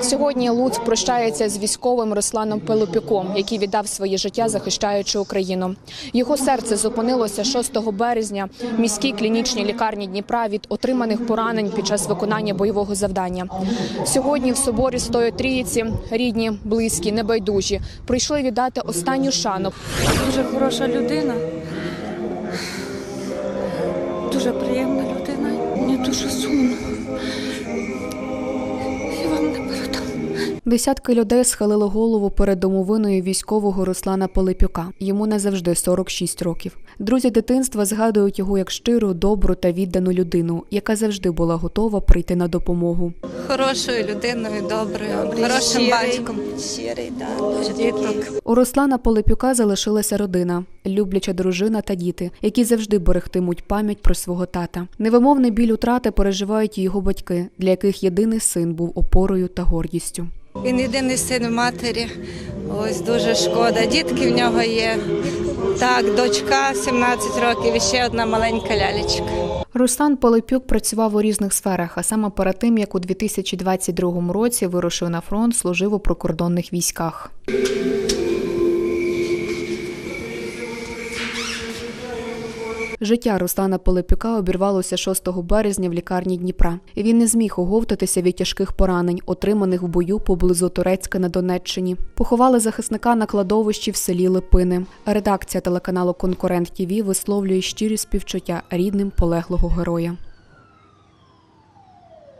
Сьогодні Луцьк прощається з військовим Русланом Пилипюком, який віддав своє життя, захищаючи Україну. Його серце зупинилося 6 березня в міській клінічній лікарні Дніпра від отриманих поранень під час виконання бойового завдання. Сьогодні в соборі Стої Тріїці рідні, близькі, небайдужі прийшли віддати останню шану Дуже хороша людина. Дуже приємна людина. Мені дуже сумно. Десятки людей схилили голову перед домовиною військового Руслана Полипюка. Йому не завжди 46 років. Друзі дитинства згадують його як щиру, добру та віддану людину, яка завжди була готова прийти на допомогу. Хорошою людиною, доброю, хорошим Щирий, батьком. Щирий, да. У Руслана Полипюка залишилася родина, любляча дружина та діти, які завжди берегтимуть пам'ять про свого тата. Невимовний біль утрати переживають і його батьки, для яких єдиний син був опорою та гордістю. Він єдиний син матері. Ось дуже шкода. Дітки в нього є. Так, дочка 17 років і ще одна маленька лялечка. Руслан Полипюк працював у різних сферах, а саме перед тим, як у 2022 році вирушив на фронт, служив у прикордонних військах. Життя Руслана Полепюка обірвалося 6 березня в лікарні Дніпра. Він не зміг оговтатися від тяжких поранень, отриманих в бою поблизу Турецька на Донеччині. Поховали захисника на кладовищі в селі Липини. Редакція телеканалу Конкурент ТІВІ висловлює щирі співчуття рідним полеглого героя.